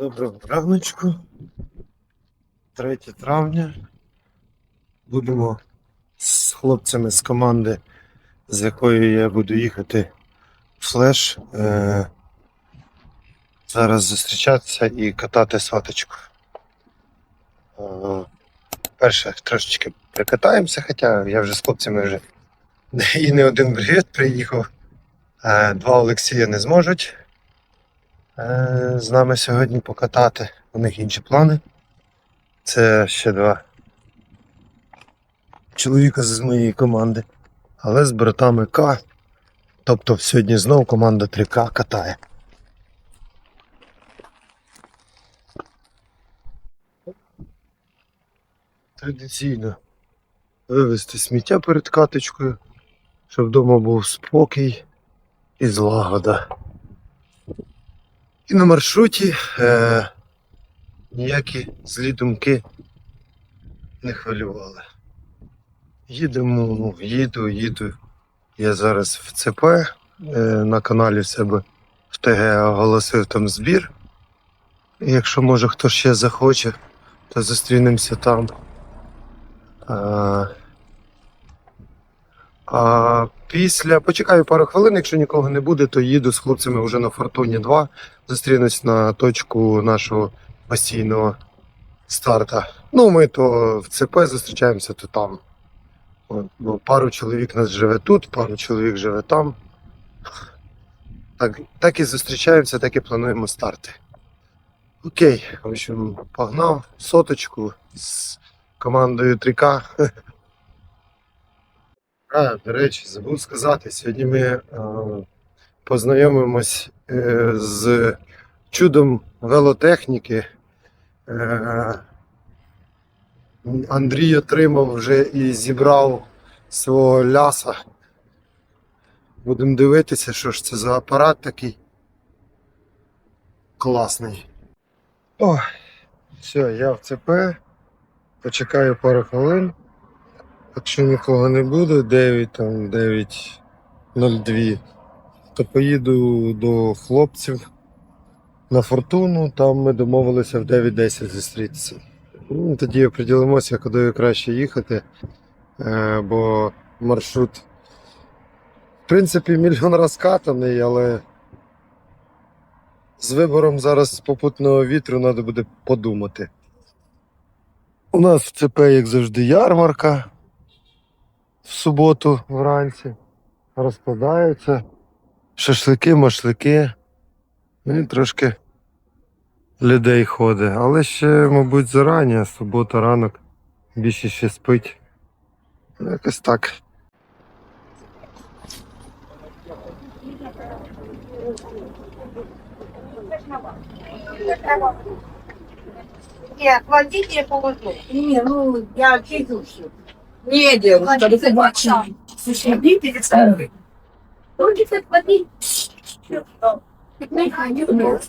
Доброго раночку. 3 травня. Будемо з хлопцями з команди, з якою я буду їхати в флеш. Е- зараз зустрічатися і катати соточку. Е- перше трошечки прикатаємося, хоча я вже з хлопцями вже і не один бригет приїхав. Е, Два Олексія не зможуть з нами сьогодні покатати. У них інші плани. Це ще два чоловіка з моєї команди. Але з братами К. Тобто сьогодні знову команда 3К катає. Традиційно вивезти сміття перед каточкою, щоб вдома був спокій і злагода. І на маршруті е, ніякі злі думки не хвилювали. Їдемо, їду, їду. Я зараз в ЦП е, на каналі в себе в ТГ оголосив там збір. Якщо може хто ще захоче, то зустрінемося там. А, а після почекаю пару хвилин, якщо нікого не буде, то їду з хлопцями вже на Фортуні 2. Зустрінусь на точку нашого постійного старта. Ну, ми то в ЦП зустрічаємося, то там. От, бо пару чоловік нас живе тут, пару чоловік живе там. Так, так і зустрічаємося, так і плануємо старти. Окей, в общем, погнав соточку з командою 3К. А, до речі, забув сказати, сьогодні ми е, познайомимось е, з чудом велотехніки. Е, Андрій отримав вже і зібрав свого ляса. Будемо дивитися, що ж це за апарат такий класний. О, все, я в ЦП. Почекаю пару хвилин. Якщо нікого не буде, 9 там 9.02, то поїду до хлопців на фортуну, там ми домовилися в 9.10 зустрітися. Ну, тоді оприділимося, куди краще їхати, е, бо маршрут, в принципі, мільйон розкатаний, але з вибором зараз попутного вітру треба буде подумати. У нас в ЦП, як завжди, ярмарка в суботу вранці. Розкладаються. Шашлики, машлики. Ну і трошки людей ходить. Але ще, мабуть, зарані, субота ранок. Більше ще спить. Ну, Якось так. Нет, кладите полотно. Не, ну, я чистую. Девушка, Кладите это бачу. Слушай, перед собой. Ну, где-то воды. Не ходил.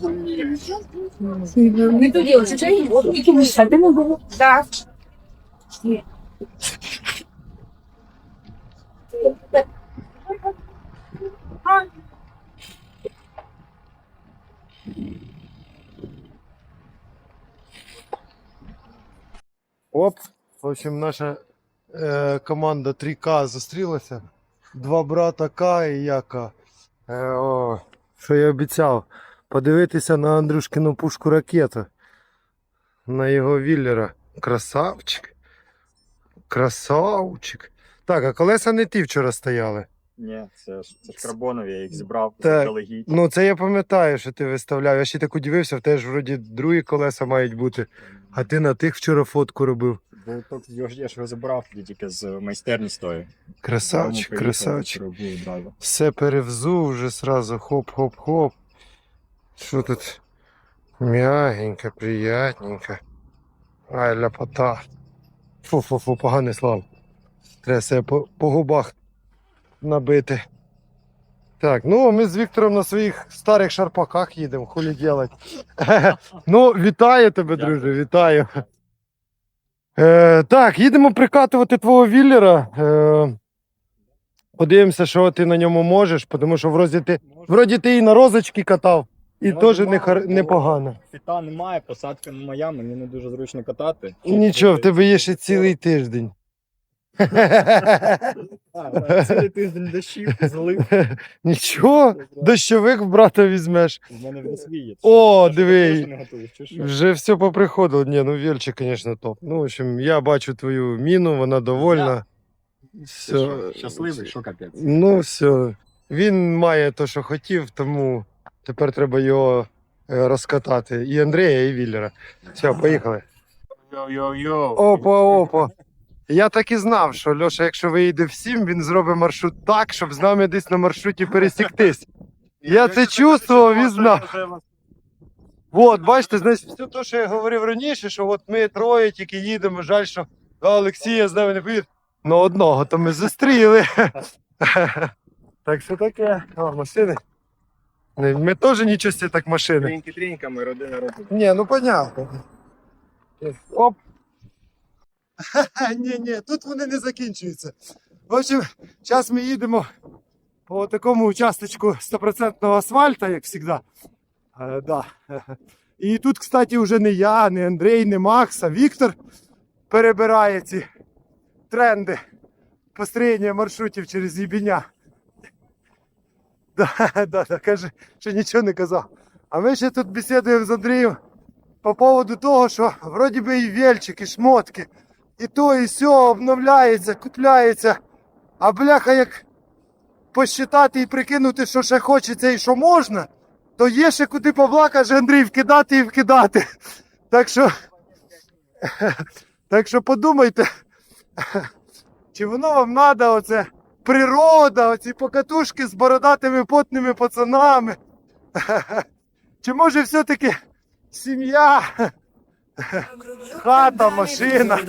Ну, чё? Не то делать, это и вот какие мы сами могу. Да. Оп, в общем, наша е, команда 3К зустрілася. Два брата К і я К. Е, о, що я обіцяв? Подивитися на Андрюшкину пушку ракету. На його віллера. Красавчик. Красавчик. Так, а колеса не ті вчора стояли. Ні, це ж це ж карбонові, я їх зібрав заздалегідь. Ну, це я пам'ятаю, що ти виставляв. Я ще так удивився, в теж вроді другі колеса мають бути. А ти на тих вчора фотку робив. Бо тут я ж я ж його забрав тоді тільки з майстерні з тої. Красавчик, Тому красавчик. зробив одразу. Все перевзув вже сразу хоп-хоп-хоп. Що тут? Мягенько, приятненько. Ай, ляпота. Фу-фу-фу, поганий слав. Треба себе по, по губах набити. Так, ну ми з Віктором на своїх старих шарпаках їдемо, хулі ділать. ну, вітаю тебе, Дякую. друже, вітаю. Е, так, їдемо прикатувати твого віллера. Е, подивимося, що ти на ньому можеш, тому що вроді ти, вроді ти і на розочки катав, і теж не, хар- непогано. Фіта немає, посадка не моя, мені не дуже зручно катати. Нічого, в тебе є ще цілий тиждень. А, Цілий тиждень дощів, злив. Нічого, дощовик в брата візьмеш. В мене вже свій є. О, диви. Вже все поприходило. Ні, ну Вільчик, звісно, топ. Ну, в общем, я бачу твою міну, вона довольна. Все. Щасливий, що капець. Ну, все. Він має те, що хотів, тому тепер треба його е, розкатати. І Андрія, і Віллера. Все, поїхали. Йо-йо-йо. Опа, опа. Я так і знав, що Льоша, якщо виїде всім, він зробить маршрут так, щоб з нами десь на маршруті пересіктись. Я це чувствував і знав. От, бачите, значить, все те, що я говорив раніше, що от ми троє тільки їдемо, жаль, що а Олексія з нами не поїде. Ну, одного то ми зустріли. так що таке. О, машини. Ми теж нічого так машини. Тріньки тріньками, родина родина. Ні, ну понятно. Оп. ні, ні, тут вони не закінчуються. В общем, зараз ми їдемо по такому участочку 100% асфальта, як завжди. Е, да. І тут, кстати, вже не я, не Андрій, не Макс, а Віктор перебирає ці тренди построєння маршрутів через Єбіня. Да, да, да, каже, що нічого не казав. А ми ще тут бесідуємо з Андрієм по поводу того, що вроді би і вельчик, і шмотки, і то, і все обновляється, купляється. А бляха, як посчитати і прикинути, що ще хочеться і що можна, то є ще куди Павла, Андрій, вкидати і вкидати. Так що, так що подумайте, чи воно вам треба оце природа, оці покатушки з бородатими потними пацанами. Чи може все-таки сім'я, хата, машина?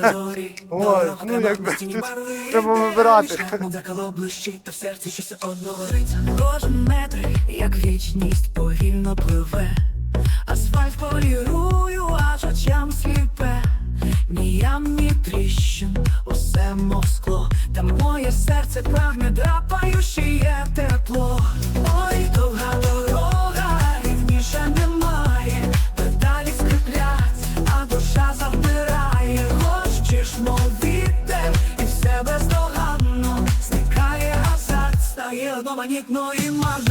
Ой, ну якби тут треба вибирати. Дзеркало блищить, та в серці щось одно горить. Кожен метр, як вічність, повільно пливе. Асфальт полірую, аж очам сліпе. Ні ям, ні тріщин, усе мов скло. Та моє серце прагне драпаюче тепло. Одноманітно і марно.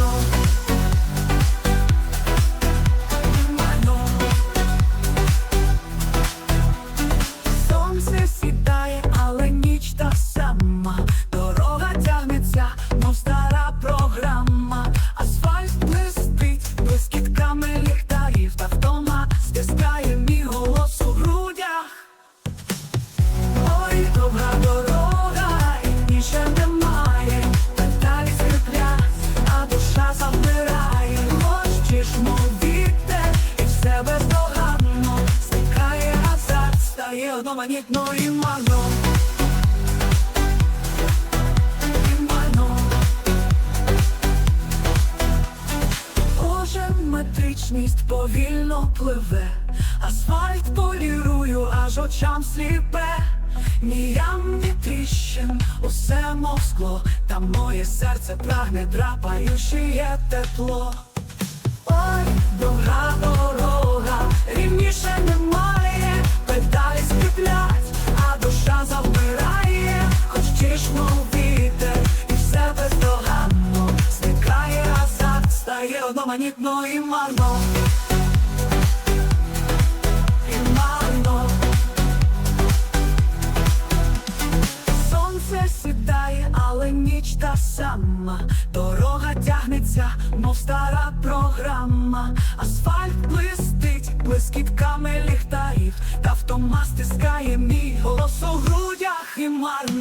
Кожен метричність повільно пливе, асфальт полірую, аж очам сліпе. Ні усе мов скло, моє серце прагне драпаюче тепло. Ой, довга дорога, рівніше немає, стає одноманітно і марно. І марно. Сонце сідає, але ніч та сама. Дорога тягнеться, мов стара програма. Асфальт блистить блискітками ліхтарів. Та втома стискає мій голос у грудях і марно.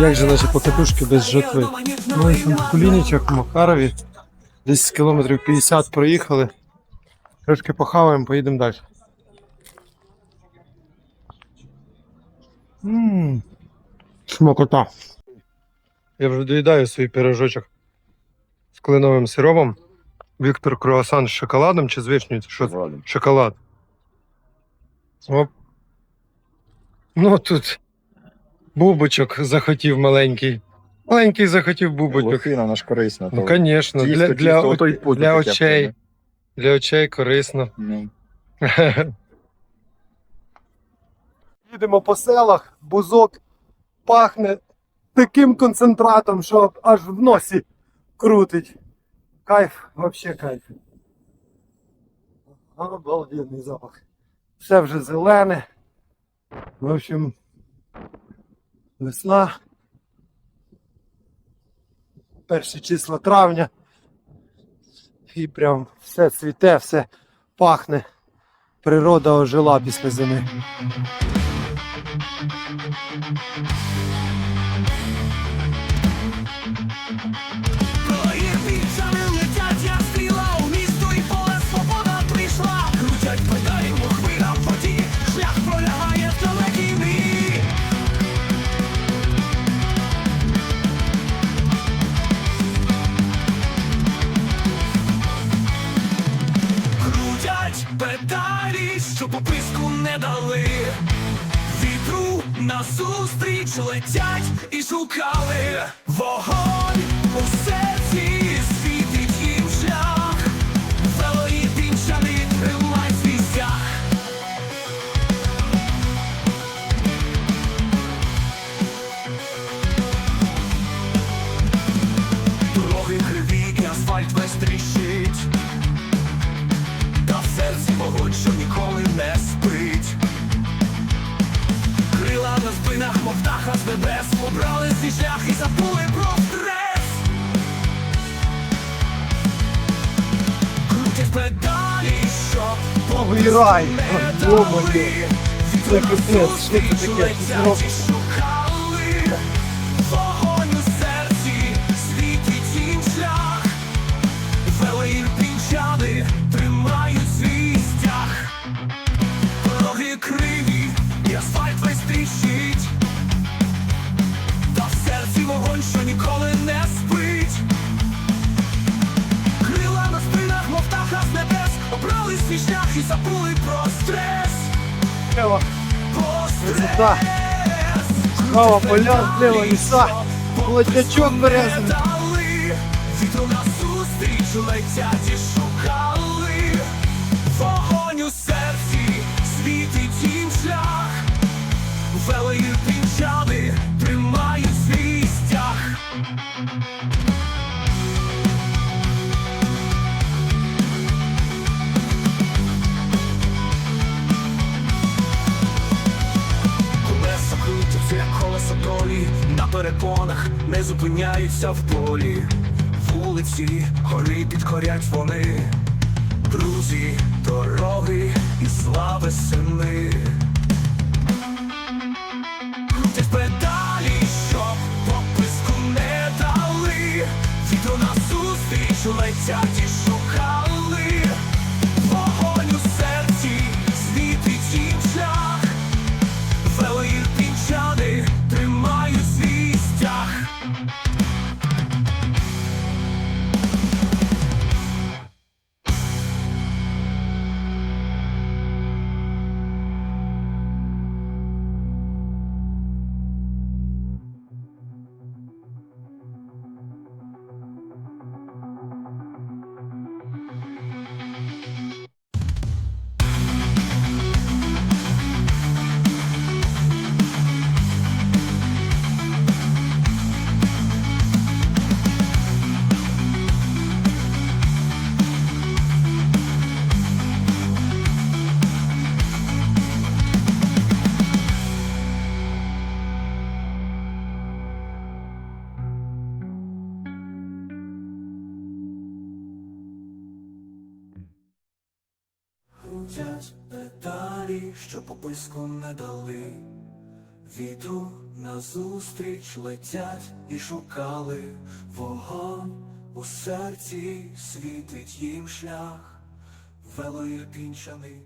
Як же наші покатушки без жертви? Ми в Кулінічах, в Макарові. Десь кілометрів 50 проїхали. Трошки похаваємо, поїдемо далі. Ммм. Смакота. Я вже доїдаю свій пирожочок з кленовим сиропом. Віктор круасан з шоколадом чи з вишнею? Це Шоколад. Оп. Ну тут бубочок захотів маленький. Маленький захотів бубочок. Лохина, ж корисна. Ну, звісно, тісто, для, для, тісто, ото й пудрик для таке очей. прямо. Для очей корисно. Ну. Їдемо по селах, бузок пахне таким концентратом, що аж в носі крутить. Кайф, взагалі кайф. Обалденний запах. Все вже зелене. В общем, весна. Перші числа травня. І прям все цвіте, все пахне. Природа ожила після зими. Не дали. Вітру назустріч летять і шукали вогонь у мов птаха з небес Побрали свій шлях і забули про стрес. Крутять педалі, щоб Новий рай! не дали Це капець, що це таке? І забули про стрес. Дерева, Про стрес. Кава, поля, слева, ліса, Молодячок березний. Вітру назустріч летять і шукали. Вогонь у серці, світить перепонах не зупиняються в полі. Вулиці, гори підкорять вони. Друзі, дороги і слави сини. Крутять педалі, щоб пописку не дали. Вітру назустріч летять і шукали Пописку не дали. Вітру назустріч летять і шукали вогонь у серці світить їм шлях, велоірпінчаний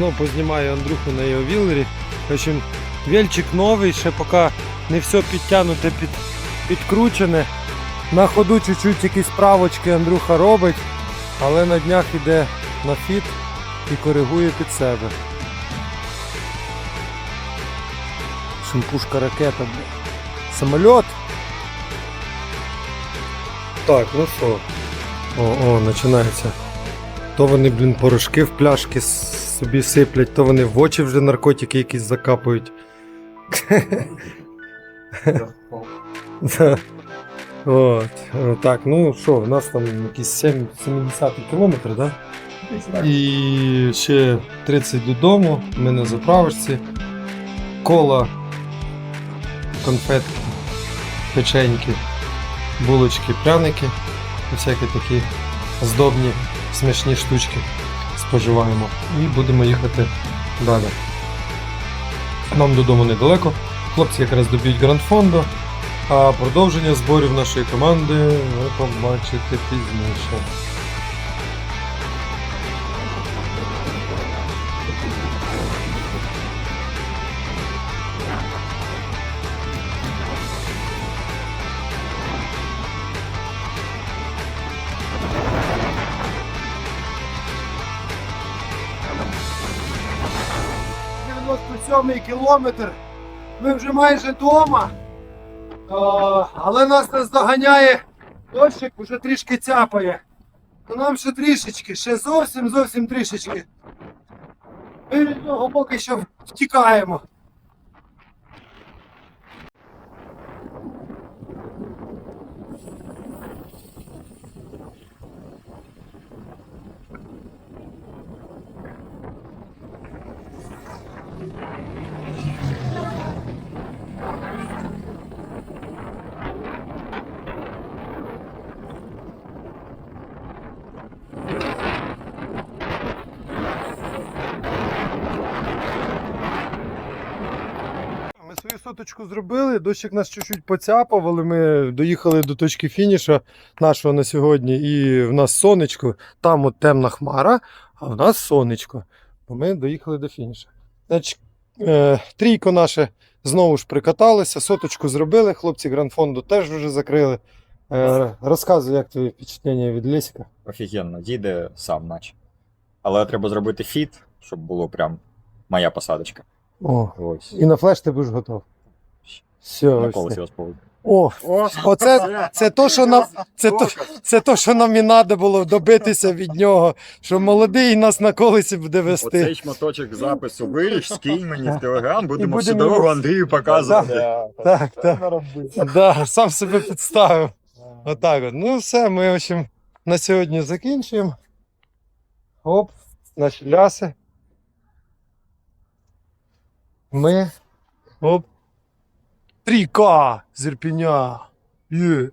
Знову познімаю Андруху на його вілері. В общем, вельчик новий, ще поки не все підтягнуте, під, підкручене. На ходу чуть-чуть якісь правочки Андрюха робить, але на днях іде на фіт і коригує під себе. Шимпушка ракета. Самоліт. Так, ну що. О, о, починається. То вони, блін, порошки в пляшки с- собі сиплять, то вони в очі вже наркотики якісь закапують. От, так, ну що, у нас там якісь 7, 70 кілометр, да? І ще 30 додому, ми на заправочці. Кола, конфетки, печеньки, булочки, пряники і всякі такі здобні смішні штучки споживаємо і будемо їхати далі. Нам додому недалеко. Хлопці якраз доб'ють гранд-фондо, а продовження зборів нашої команди ви побачите пізніше. Сьомий кілометр. Ми вже майже вдома. Але нас не здоганяє. Дощик вже трішки цяпає. Нам ще трішечки, ще зовсім зовсім трішечки. Ми від нього поки що втікаємо. Соточку зробили, дощик нас чуть-чуть поцяпав, але ми доїхали до точки фінішу нашого на сьогодні, і в нас сонечко, там от темна хмара, а в нас сонечко. Бо ми доїхали до фінішу. Значить, е, трійко наше знову ж прикаталося, соточку зробили, хлопці грандфонду теж вже закрили. Е, розказуй, як твої впечатлення від Лесіка. Офігенно, їде сам, наче. Але треба зробити фіт, щоб було прям моя посадочка. О, Ось. і на флеш ти будеш готов. Все, На колесі це. О, оце це то, що нам це то, це то, що нам і треба було добитися від нього, що молодий нас на колесі буде вести. Оцей шматочок запису виріж, скинь мені в телеграм, будемо будемо всю дорогу його- Андрію показувати. Так, так. Да, сам себе підставив. Отак от. Ну все, ми в общем, на сьогодні закінчуємо. Оп, наші ляси. Ми. Оп. 3К з Є.